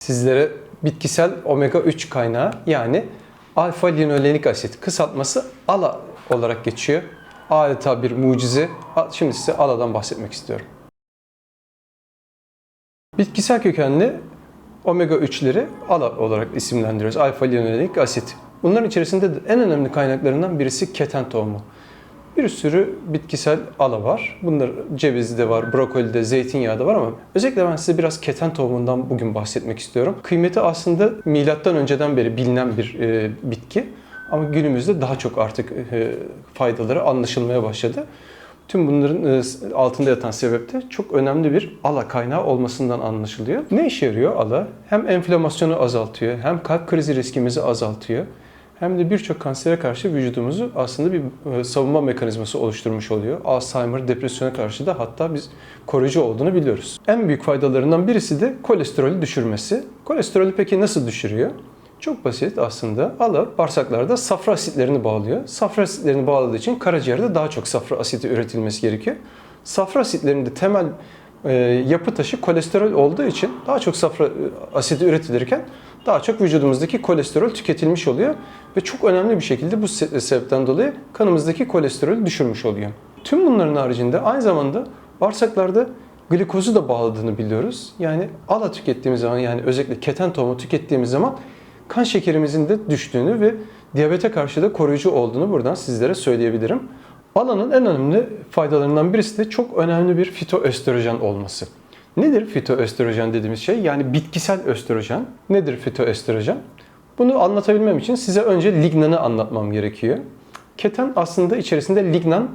Sizlere bitkisel omega 3 kaynağı yani alfa linolenik asit kısaltması ALA olarak geçiyor. Adeta bir mucize. Şimdi size ALA'dan bahsetmek istiyorum. Bitkisel kökenli omega 3'leri ALA olarak isimlendiriyoruz. Alfa linolenik asit. Bunların içerisinde de en önemli kaynaklarından birisi keten tohumu. Bir sürü bitkisel ala var. Bunlar cevizde var, brokolide, zeytinyağı da var ama özellikle ben size biraz keten tohumundan bugün bahsetmek istiyorum. Kıymeti aslında milattan önceden beri bilinen bir e, bitki ama günümüzde daha çok artık e, faydaları anlaşılmaya başladı. Tüm bunların e, altında yatan sebep de çok önemli bir ala kaynağı olmasından anlaşılıyor. Ne işe yarıyor ala? Hem enflamasyonu azaltıyor, hem kalp krizi riskimizi azaltıyor hem de birçok kansere karşı vücudumuzu aslında bir e, savunma mekanizması oluşturmuş oluyor. Alzheimer, depresyona karşı da hatta biz koruyucu olduğunu biliyoruz. En büyük faydalarından birisi de kolesterolü düşürmesi. Kolesterolü peki nasıl düşürüyor? Çok basit aslında. Ala bağırsaklarda safra asitlerini bağlıyor. Safra asitlerini bağladığı için karaciğerde daha çok safra asiti üretilmesi gerekiyor. Safra asitlerinde temel e, yapı taşı kolesterol olduğu için daha çok safra e, asidi üretilirken daha çok vücudumuzdaki kolesterol tüketilmiş oluyor ve çok önemli bir şekilde bu se- sebepten dolayı kanımızdaki kolesterolü düşürmüş oluyor. Tüm bunların haricinde aynı zamanda bağırsaklarda glikozu da bağladığını biliyoruz. Yani ala tükettiğimiz zaman yani özellikle keten tohumu tükettiğimiz zaman kan şekerimizin de düştüğünü ve diyabete karşı da koruyucu olduğunu buradan sizlere söyleyebilirim. Alanın en önemli faydalarından birisi de çok önemli bir fitoöstrojen olması. Nedir fitoöstrojen dediğimiz şey? Yani bitkisel östrojen. Nedir fitoöstrojen? Bunu anlatabilmem için size önce lignanı anlatmam gerekiyor. Keten aslında içerisinde lignan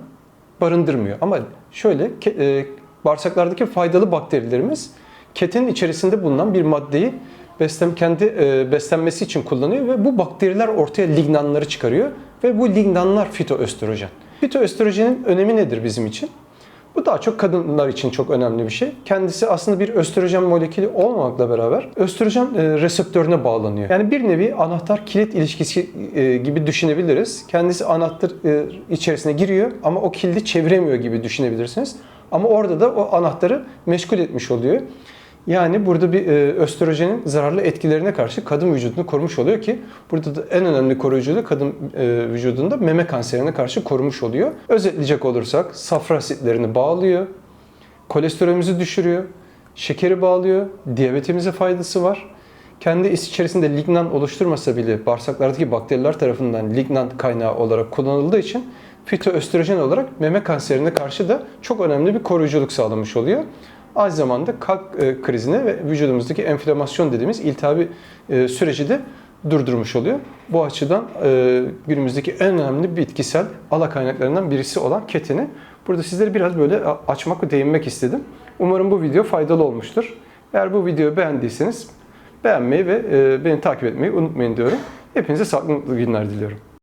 barındırmıyor. Ama şöyle e, bağırsaklardaki faydalı bakterilerimiz ketenin içerisinde bulunan bir maddeyi beslen kendi e, beslenmesi için kullanıyor ve bu bakteriler ortaya lignanları çıkarıyor ve bu lignanlar fitoöstrojen. Fitoöstrojenin önemi nedir bizim için? Bu daha çok kadınlar için çok önemli bir şey. Kendisi aslında bir östrojen molekülü olmamakla beraber östrojen e, reseptörüne bağlanıyor. Yani bir nevi anahtar kilit ilişkisi e, gibi düşünebiliriz. Kendisi anahtar e, içerisine giriyor ama o kilidi çeviremiyor gibi düşünebilirsiniz. Ama orada da o anahtarı meşgul etmiş oluyor. Yani burada bir e, östrojenin zararlı etkilerine karşı kadın vücudunu korumuş oluyor ki burada da en önemli koruyucu da kadın e, vücudunda meme kanserine karşı korumuş oluyor. Özetleyecek olursak safra asitlerini bağlıyor, kolesterolümüzü düşürüyor, şekeri bağlıyor, diyabetimize faydası var. Kendi iç içerisinde lignan oluşturmasa bile bağırsaklardaki bakteriler tarafından lignan kaynağı olarak kullanıldığı için fitoöstrojen olarak meme kanserine karşı da çok önemli bir koruyuculuk sağlamış oluyor. Aynı zamanda kalp e, krizine ve vücudumuzdaki enflamasyon dediğimiz iltihabi e, süreci de durdurmuş oluyor. Bu açıdan e, günümüzdeki en önemli bitkisel ala kaynaklarından birisi olan keteni burada sizlere biraz böyle açmak ve değinmek istedim. Umarım bu video faydalı olmuştur. Eğer bu videoyu beğendiyseniz beğenmeyi ve beni takip etmeyi unutmayın diyorum. Hepinize sağlıklı günler diliyorum.